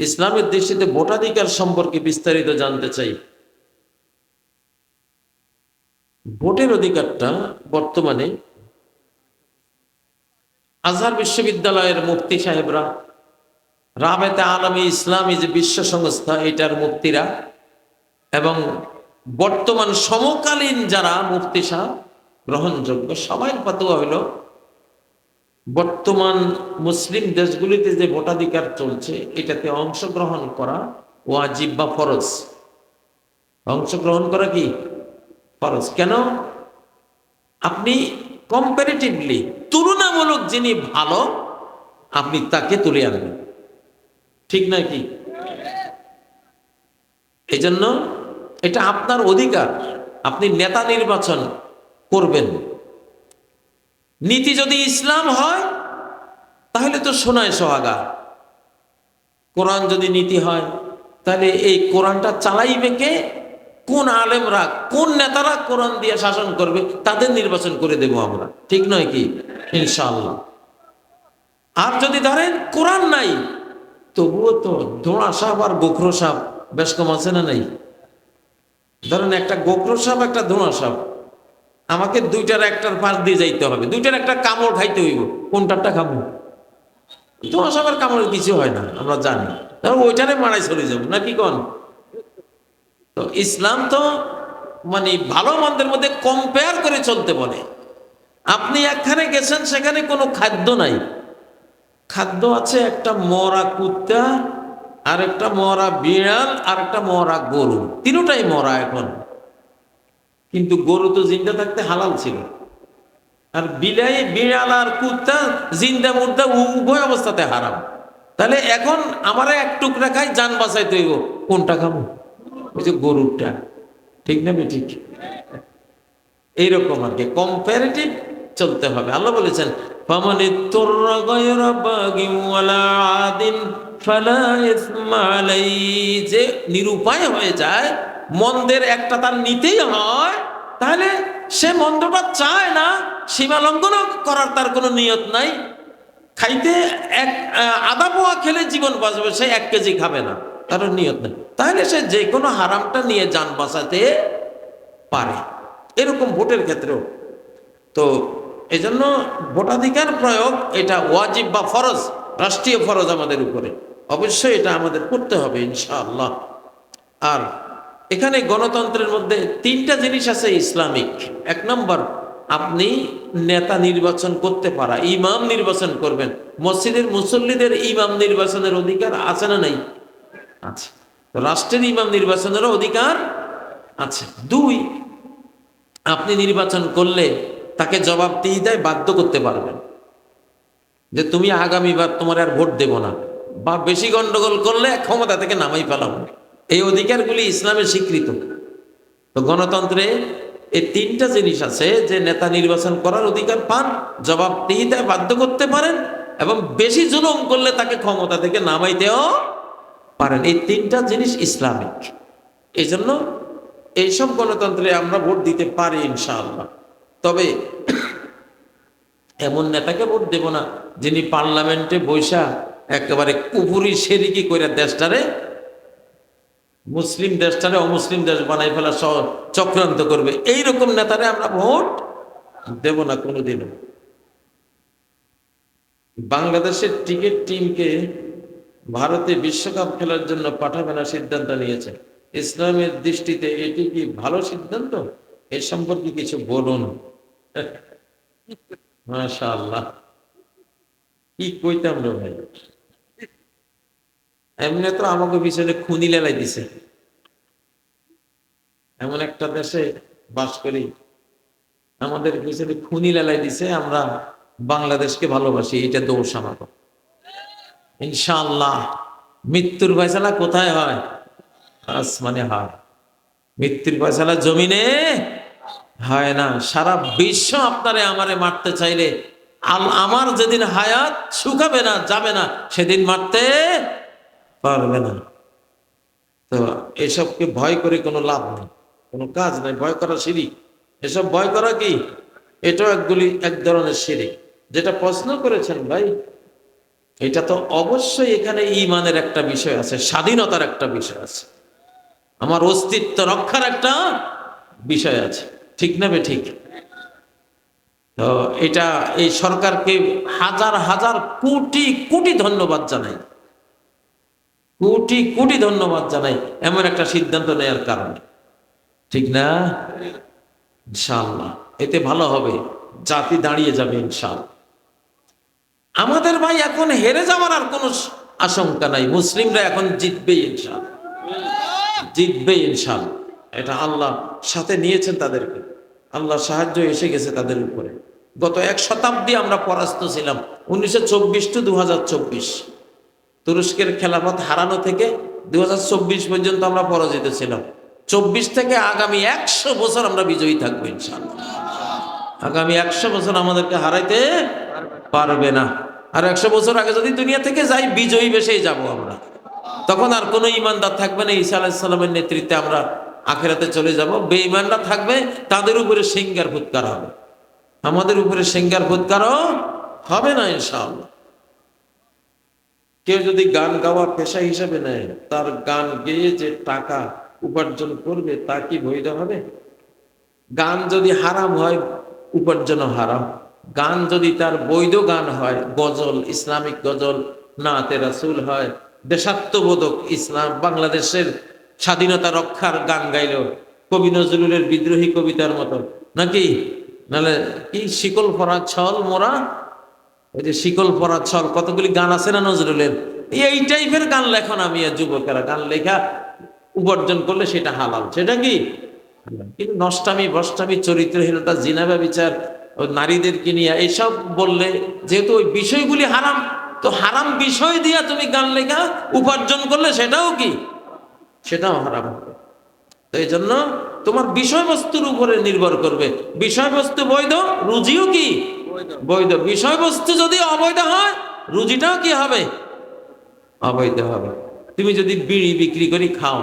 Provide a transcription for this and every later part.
ইসলামের দৃষ্টিতে ভোটাধিকার সম্পর্কে বিস্তারিত জানতে চাই। ভোটের অধিকারটা বর্তমানে আজহার বিশ্ববিদ্যালয়ের মুফতি সাহেবরা, রাবেতে আলমী ইসলামী যে বিশ্ব সংস্থা, এটার মুক্তিরা এবং বর্তমান সমকালীন যারা মুফতি সাহেব, গ্রহণযোগ্য সবাই পাতুয়া হলো বর্তমান মুসলিম দেশগুলিতে যে ভোটাধিকার চলছে, এটাতে অংশগ্রহণ করা ওয়াজিব বা ফরজ? অংশগ্রহণ করা কি? ফরজ। কেন? আপনি কম্পারেটিভলি তুলনামূলক যিনি ভালো, আপনি তাকে তুলে আনবেন। ঠিক না কি? এই জন্য এটা আপনার অধিকার। আপনি নেতা নির্বাচন করবেন। নীতি যদি ইসলাম হয়, তাহলে তো শোনায় সোহাগা। কোরআন যদি নীতি হয়, তাহলে এই কোরআনটা চালাইবে কে? কোন আলেমরা, কোন নেতারা কোরআন দিয়ে শাসন করবে, তাদের নির্বাচন করে দেব আমরা। ঠিক নয় কি? ইনশাআল্লাহ। আর যদি ধরেন কোরআন নাই, তবুও তো ধোঁড়া সাপ আর গোখরো সাপ, বেশ কম আছে না নাই? ধরেন একটা গোখরো সাপ, একটা ধোঁড়া সাপ। আমাকে দুইটার একটার পাশ দিয়ে যাইতে হবে। দুইটার একটা কামড় খাইতে হইব। কোনটারটা খাব? তোমার সবার কামড়ের কিছু হয় না, আমরা জানি। তারপর ওইটারে মারাই চলে যাব, না কি কন? তো ইসলাম তো মানে ভালো মন্দের মধ্যে কম্পেয়ার করে চলতে বলে। আপনি একখানে গেছেন, সেখানে কোনো খাদ্য নাই। খাদ্য আছে একটা মরা কুত্তা আর একটা মরা বিড়াল আর একটা মরা গরু। তিনটাই মরা এখন। কিন্তু গরু তো জিন্দা থাকতে হালাল ছিল। আর বিলাই, বিড়াল আর কুত্তা জিন্দা মুদ্দা উভয় অবস্থাতে হারাম। তাহলে এখন আমার এক টুকরা খাই, যান বাঁচাইতে হইব। কোনটা খাব? ওই যে গরুরটা। ঠিক না ঠিক এইরকম আর কি। কম্পারেটিভ চলতে হবে। আল্লাহ বলেছেন ইত্তুররা গায়রা বাগিন ওয়ালা আদিন ফালা ইসমা আলাইহি। যে নিরুপায় হয়ে যায় মন্দের একটা তার নিতেই হয়, তাহলে সে মন্দটা চায় না সীমা লঙ্ঘন করার তার কোনো নিয়ত নাই। খাইতে এক আদা পোয়া খেলে জীবন বাঁচবে, সে এক কেজি খাবে না, তার নিয়ত নেই। তাহলে সে যে কোনো হারামটা নিয়ে যান বাঁচাতে পারে। এরকম ভোটের ক্ষেত্রেও। তো এই জন্য ভোটাধিকার প্রয়োগ এটা ওয়াজিব বা ফরজ, রাষ্ট্রীয় ফরজ আমাদের উপরে। অবশ্যই এটা আমাদের করতে হবে, ইনশাআল্লাহ। আর এখানে গণতন্ত্রের মধ্যে তিনটা জিনিস আছে ইসলামিক। এক নম্বর, আপনি নেতা নির্বাচন করতে পারা, ইমাম নির্বাচন করবেন। মসজিদের মুসল্লিদের ইমাম নির্বাচনের অধিকার আছে না নাই? আছে। রাষ্ট্রের ইমাম নির্বাচনেরও অধিকার আছে। দুই, আপনি নির্বাচন করলে তাকে জবাব দিয়ে দেয় বাধ্য করতে পারবেন। যে তুমি আগামীবার তোমার আর ভোট দেব না। বা বেশি গন্ডগোল করলে ক্ষমতা থেকে নামাই ফেলাবো। এই অধিকারগুলি ইসলামে স্বীকৃত। তো গণতন্ত্রে এই তিনটা জিনিস আছে যে নেতা নির্বাচন করার অধিকার পান জবাব দিয়ে দেয় বাধ্য করতে পারেন এবং বেশি জুলুম করলে তাকে ক্ষমতা থেকে নামাইতেও পারেন। এই তিনটা জিনিস ইসলামিক। এই জন্য এইসব গণতন্ত্রে আমরা ভোট দিতে পারি ইনশাআল্লাহ। তবে এমন নেতাকে ভোট দেব না যিনি পার্লামেন্টে বৈশা একেবারে কুপুরি সেরিকি করে দেশটারে মুসলিম দেশটারে অমুসলিম দেশ বানাই ফেলা চক্রান্ত করবে। এই রকম নেতারে আমরা ভোট দেব না কোনোদিনও। বাংলাদেশের ক্রিকেট টিমকে ভারতে বিশ্বকাপ খেলার জন্য পাঠাবে না সিদ্ধান্ত নিয়েছে। ইসলামের দৃষ্টিতে এটি কি ভালো সিদ্ধান্ত? এ সম্পর্কে কিছু বলুন। মাশাআল্লাহ। কি কইতাম রে ভাই? এমনি তো আমাকে পিছনে খুনি লেলাই দিছে এমন একটা দেশে বাস করি। আমাদের পিছনে খুনি লেলাই দিছে, আমরা বাংলাদেশকে ভালোবাসি, এটা দোষ আমাকে ইনশাআল্লাহ। মৃত্যুর ফয়সালা কোথায় হয়? আসমানে হয়। মৃত্যুর ফয়সালা জমিনে হয় না। সারা বিশ্ব আপনারে আমারে মারতে চাইলে আমার যেদিন হায়াত শুকাবে না, যাবে না, সেদিন মারতে পারবে না। তো এসবকে ভয় করে কোনো লাভ নেই। কোনো কাজ নাই, ভয় করা সিঁড়ি এসব ভয় করা কি? এটাও একগুলি, এক ধরনের সিঁড়ি যেটা প্রশ্ন করেছেন ভাই, এটা তো অবশ্যই এখানে ইমানের একটা বিষয় আছে, স্বাধীনতার একটা বিষয় আছে। আমার অস্তিত্ব রক্ষার একটা বিষয় আছে। ঠিক না বে ঠিক? তো এটা এই সরকারকে হাজার হাজার কোটি কোটি ধন্যবাদ জানাই। কোটি কোটি ধন্যবাদ জানাই, এমন একটা সিদ্ধান্ত নেওয়ার কারণে। ঠিক না? ইনশাল্লাহ এতে ভালো হবে। জাতি দাঁড়িয়ে যাবে ইনশাল্লাহ আমাদের ভাই এখন হেরে যাওয়ার আর কোনো আশঙ্কা নাই। মুসলিমরা এখন জিতবে ইনশাল জিতবে ইনশাল এটা আল্লাহ সাথে নিয়েছেন তাদেরকে। আল্লাহ সাহায্য এসে গেছে তাদের উপরে। গত এক শতাব্দী আমরা পরাস্ত ছিলাম। উনিশশো চব্বিশ টু দু হাজার চব্বিশ। তুরস্কের খেলাফত হারানো থেকে দু পর্যন্ত আমরা পরাজিত ছিলাম। চব্বিশ থেকে আগামী একশো বছর আমরা বিজয়ী থাকব ইনশাল্লাহ আগামী একশো বছর আমাদেরকে হারাইতে পারবে না। আর একশো বছর আগে যদি দুনিয়া থেকে যাই, বিজয়ী বেশেই যাব আমরা। তখন আর কোনো ইমানদার থাকবে না, ঈসা আলাইসাল্লামের নেতৃত্বে আমরা আখেরাতে চলে যাব। বেঈমানরা থাকবে, তাদের উপরে সিঙ্গার ফুৎকার হবে। আমাদের উপরে সিঙ্গার ফুৎকারও হবে না ইনশাআল্লাহ। কেউ যদি গান গাওয়া পেশা হিসেবে নেয়, তার গান গেয়ে যে টাকা উপার্জন করবে, তা কি বৈধ হবে? গান যদি হারাম হয় উপার্জন হারাম। গান যদি তার বৈধ গান হয়, গজল, ইসলামিক গজল, নাতে রাসুল হয়, দেশাত্মবোধক ইসলাম, বাংলাদেশের স্বাধীনতা রক্ষার গান গাইল কবি নজরুলের বিদ্রোহী কবিতার মতো। নাকি? নাহলে কি শিকল পরা ছল মোরা? ওই যে শিকল পরা ছল, কতগুলি গান আছে না নজরুলের? এই টাইপের গান লেখন আমি যুবকেরা। গান লেখা উপার্জন করলে সেটা হালাল। সেটা কি? কিন্তু নষ্টামি বষ্টামি চরিত্রহীনতা জিনাবা বিচার ও নারীদেরকে নিয়ে এইসব বললে যেহেতু ওই বিষয়গুলি হারাম তো হারাম বিষয় দিয়া তুমি গান লেখা উপার্জন করলে সেটাও কি? সেটাও হারাম হবে। তো এই জন্য তোমার বিষয়বস্তুর উপরে নির্ভর করবে। বিষয়বস্তু বৈধ রুজিও কি? বৈধ। বিষয়বস্তু যদি অবৈধ হয় রুজিটাও কি হবে? অবৈধ হবে। তুমি যদি বিড়ি বিক্রি করি খাও।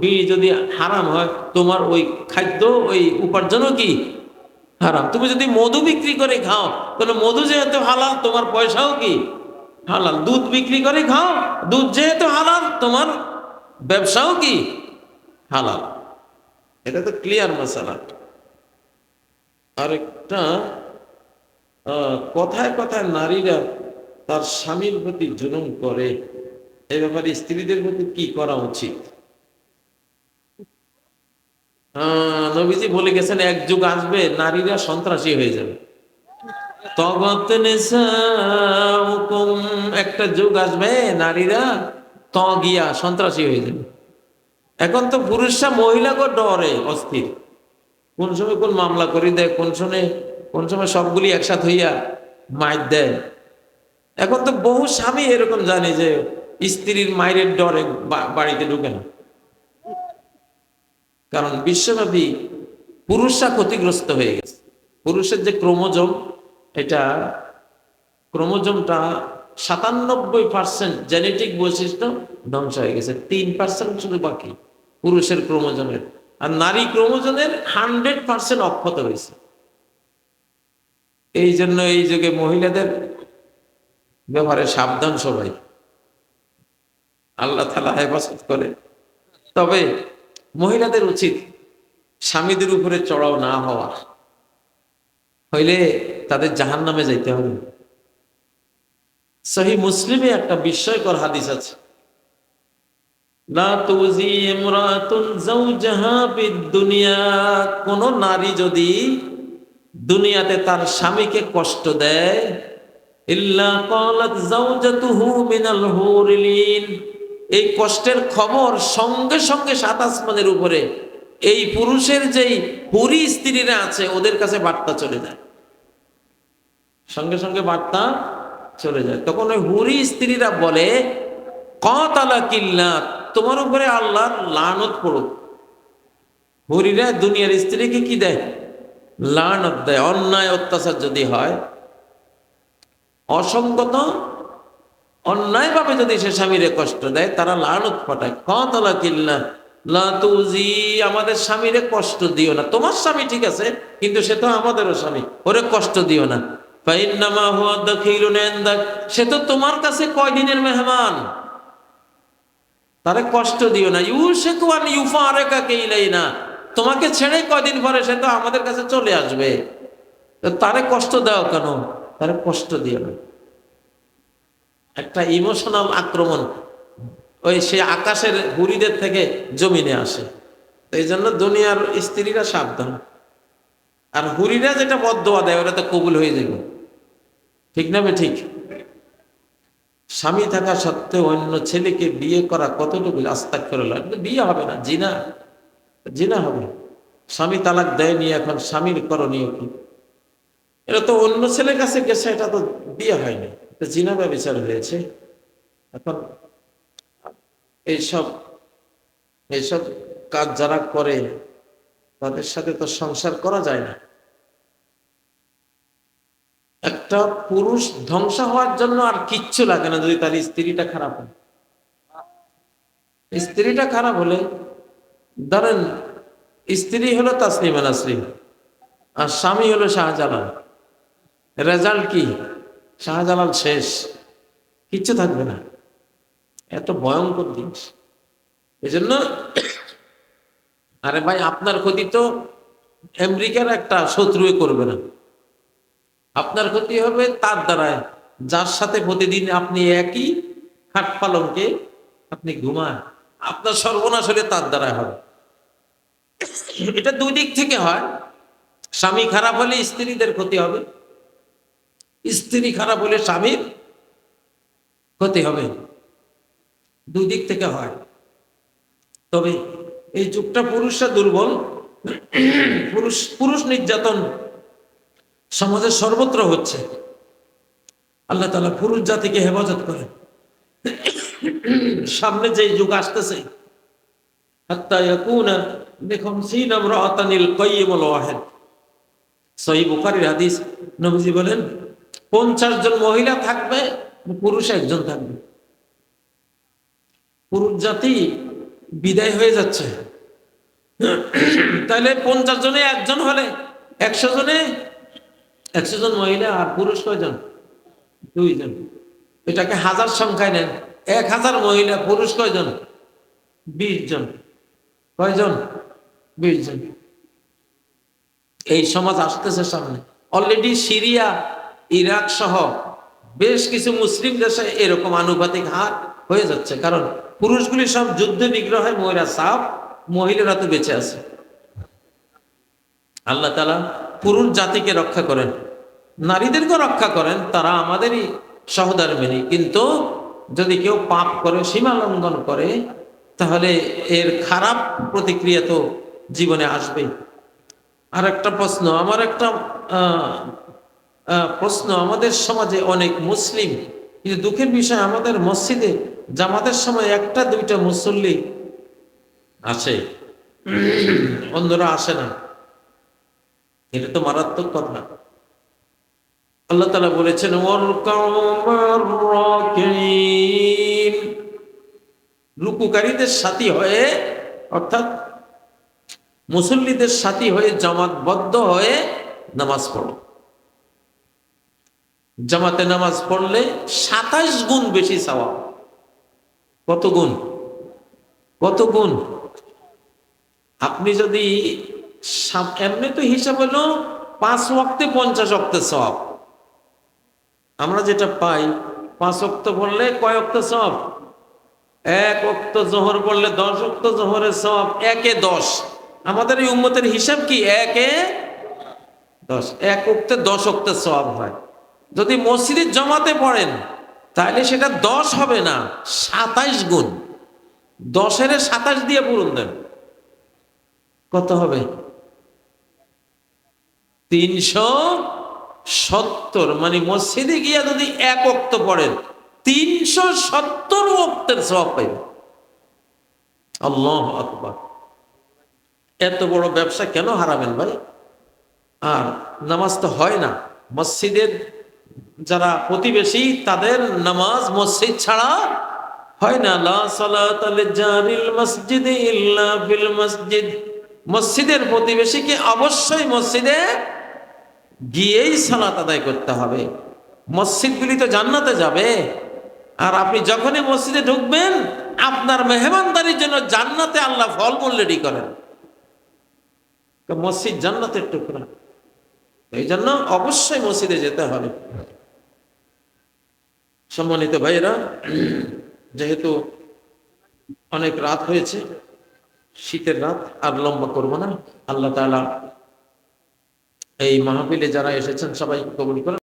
বিড়ি যদি হারাম হয়, তোমার ওই খাদ্য, ওই উপার্জনও কি? হারাম। তুমি যদি মধু বিক্রি করে খাও, তাহলে মধু যেহেতু হালাল, তোমার পয়সাও কি? হালাল। দুধ বিক্রি করে খাও, দুধ যেহেতু হালাল, তোমার ব্যবসাও কি? হালাল। এটা তো ক্লিয়ার মশালা। আরেকটা কথায় কথায় নারীরা তার স্বামীর প্রতি জুলুম করে। এ ব্যাপারে স্ত্রীদের প্রতি কি করা উচিত? নবীজি বলে গেছেন, এক যুগ আসবে নারীরা সন্ত্রাসী হয়ে যাবে। একটা যুগ আসবে নারীরা তগিয়া সন্ত্রাসী হয়ে যাবে। এখন তো পুরুষরা মহিলাকে ডরে অস্থির। কোন সময় কোন মামলা করে দেয়, কোন সময় কোন সময় সবগুলি একসাথ হইয়া মাইর দেয়। এখন তো বহু স্বামী এরকম জানে যে স্ত্রীর মায়ের ডরে বাড়িতে ঢুকে না। কারণ বিশ্বব্যাপী পুরুষরা ক্ষতিগ্রস্ত হয়ে গেছে। পুরুষের যে ক্রোমোজোম, এটা ক্রোমোজোমটা সাতানব্বই পার্সেন্ট জেনেটিক বৈশিষ্ট্য ধ্বংস হয়ে গেছে। তিন পার্সেন্ট শুধু বাকি পুরুষের ক্রোমোজোমের। আর নারী ক্রোমোজোমের হান্ড্রেড পার্সেন্ট অক্ষত হয়েছে। এই জন্য এই যুগে মহিলাদের ব্যাপারে সাবধান সবাই। আল্লাহ তালা হেফাজত করে। তবে মহিলাদের উচিত স্বামীদের উপরে চড়াও না হওয়া হইলে তাদের জাহান নামে যাইতে হবে। সহি মুসলিমে একটা বিস্ময়কর হাদিস আছে। কোন নারী যদি দুনিয়াতে তার স্বামীকে কষ্ট দেয় এই কষ্টের খবর সঙ্গে সঙ্গে সাত আসমানের উপরে, এই পুরুষের যেই হুরি স্ত্রীরা আছে, ওদের কাছে বার্তা চলে যায়। সঙ্গে সঙ্গে বার্তা চলে যায়। তখন ওই হুরি স্ত্রীরা বলে, কতালা কিল্লা, তোমার উপরে আল্লাহর লানত পড়ুক। হুরিরা দুনিয়ার স্ত্রীকে কি দেয়? লানত দেয়। অন্যায় অত্যাচার যদি হয়, অসঙ্গত অন্যায়ভাবে যদি সে স্বামীরে কষ্ট দেয়, তারা লানত পাঠায়। কতলা কিল্লা লাতুজি আমাদের স্বামীরে কষ্ট দিও না। তোমার স্বামী ঠিক আছে, কিন্তু সে তো আমাদেরও স্বামী, ওরে কষ্ট দিও না। সে তো তোমার কাছে কয়দিনের মেহমান? তারে কষ্ট দিও না। ইউ সে কুয়ান ইউশেকু আন ইউফারেকাকে ইলাইনা তোমাকে ছেড়ে কয়দিন পরে সে তো আমাদের কাছে চলে আসবে। তারে কষ্ট দাও কেন? তারে কষ্ট দিও না। একটা ইমোশনাল আক্রমণ। ওই সে আকাশের হুরিদের থেকে জমিনে আসে। এই জন্য দুনিয়ার স্ত্রীরা সাবধান। আর হুরিরা যেটা বদোয়া দেয়, ওরা তো কবুল হয়ে যাবে। ঠিক না ঠিক? স্বামী থাকা সত্ত্বেও অন্য ছেলেকে বিয়ে করা কতটুকু আস্তাক করে বিয়ে হবে না, জিনা। জিনা হবে। স্বামী তালাক দেয়নি, এখন স্বামীর করণীয় কি? এটা তো অন্য ছেলের কাছে গেছে, এটা তো বিয়ে হয়নি। জিনা বা বিচার হয়েছে। এখন এইসব এইসব কাজ যারা করে, তাদের সাথে তো সংসার করা যায় না। একটা পুরুষ ধ্বংস হওয়ার জন্য আর কিচ্ছু লাগে না যদি তার স্ত্রীটা খারাপ হয়। স্ত্রীটা খারাপ হলে, ধরেন স্ত্রী হলো তাসলিমা নাসরিন আর স্বামী হলো শাহজালাল। রেজাল্ট কি? শাহজালাল শেষ। কিচ্ছু থাকবে না। এত ভয়ঙ্কর জিনিস এই জন্য আরে ভাই, আপনার ক্ষতি তো আমেরিকার একটা শত্রু করবে না। আপনার ক্ষতি হবে তার দ্বারায় যার সাথে প্রতিদিন আপনি একই খাট পালনকে আপনি ঘুমান আপনার সর্বনাশ হলে তার দ্বারা হবে। এটা দুই দিক থেকে হয়। স্বামী খারাপ হলে স্ত্রীদের ক্ষতি হবে। স্ত্রী খারাপ হলে স্বামীর ক্ষতি হবে। দুই দিক থেকে হয়। তবে এই যুগটা পুরুষরা দুর্বল। পুরুষ পুরুষ নির্যাতন সমাজের সর্বত্র হচ্ছে। আল্লাহ তালা পুরুষ জাতিকে হেফাজত করে সামনে যে যুগ আসতেছে হাদিস নবীজি বলেন 50 জন মহিলা থাকবে, পুরুষ একজন থাকবে। পুরুষ জাতি বিদায় হয়ে যাচ্ছে। তাহলে পঞ্চাশ জনে একজন হলে একশো জনে, একশো জন মহিলা আর পুরুষ কয়জন? দুইজন। এটাকে হাজার সংখ্যায় নেন। এক হাজার মহিলা, পুরুষ কয়জন? বিশ জন। কয়জন? বিশ জন। এই সমাজ আসতেছে সামনে। অলরেডি সিরিয়া ইরাক সহ বেশ কিছু মুসলিম দেশে এরকম আনুপাতিক হার হয়ে যাচ্ছে। কারণ পুরুষগুলি সব যুদ্ধ নিগ্রহে মহিলা সাপ, মহিলারা তো বেঁচে আছে। আল্লাহ তালা পুরুষ জাতিকে রক্ষা করেন, নারীদেরকে রক্ষা করেন, তারা আমাদেরই সহধর্মিনী কিন্তু যদি কেউ পাপ করে, সীমা লঙ্ঘন করে, তাহলে এর খারাপ প্রতিক্রিয়া তো জীবনে আসবেই। আর একটা প্রশ্ন, আমার একটা প্রশ্ন আমাদের সমাজে অনেক মুসলিম, কিন্তু দুঃখের বিষয় আমাদের মসজিদে জামাতের সময় একটা দুইটা মুসল্লি আসে। অন্যরা আসে না। এটা তো মারাত্মক কথা। আল্লাহ তালা বলেছেন লুকুকারীদের সাথী হয়ে, অর্থাৎ মুসল্লিদের সাথী হয়ে জামাতবদ্ধ হয়ে নামাজ পড়ো। জামাতে নামাজ পড়লে সাতাশ গুণ বেশি চাওয়া কত গুণ? কত গুণ? আপনি যদি এমনি তো হিসাব হলো পাঁচ ওয়াক্তে পঞ্চাশ অক্টের সব আমরা যেটা পাই, পাঁচ অক্ত পড়লে কয় অক্ত সব এক অক্ত জোহর পড়লে দশ অক্ত জোহরের সব একে দশ। আমাদের এই উম্মতের হিসাব কি? একে দশ। এক অক্তে দশ অক্তের সব হয়। যদি মসজিদে জমাতে পড়েন, তাহলে সেটা দশ হবে না, সাতাইশ গুণ। দশের সাতাশ দিয়ে পূরণ দেন। কত হবে? তিনশো সত্তর। মানে মসজিদে গিয়া যদি এক অক্ত পড়েন, তিনশো সত্তর অক্তের সব পাইবে আল্লাহ আকবর। এত বড় ব্যবসা কেন হারাবেন ভাই? আর নামাজ তো হয় না। মসজিদের যারা প্রতিবেশী, তাদের নামাজ মসজিদ ছাড়া হয় না। মসজিদ মসজিদের প্রতিবেশীকে অবশ্যই মসজিদে গিয়েই সালাত আদায় করতে হবে। মসজিদগুলি তো জান্নাতে যাবে। আর আপনি যখনই মসজিদে ঢুকবেন, আপনার মেহমানদারির জন্য জান্নাতে আল্লাহ ফলমূল রেডি করেন। মসজিদ জান্নাতের টুকরা। এই জন্য অবশ্যই মসজিদে যেতে হবে। সম্মানিত ভাইরা যেহেতু অনেক রাত হয়েছে, শীতের রাত, আর লম্বা করব না। আল্লাহ তালা এই মাহফিলে যারা এসেছেন সবাই কবুল করেন।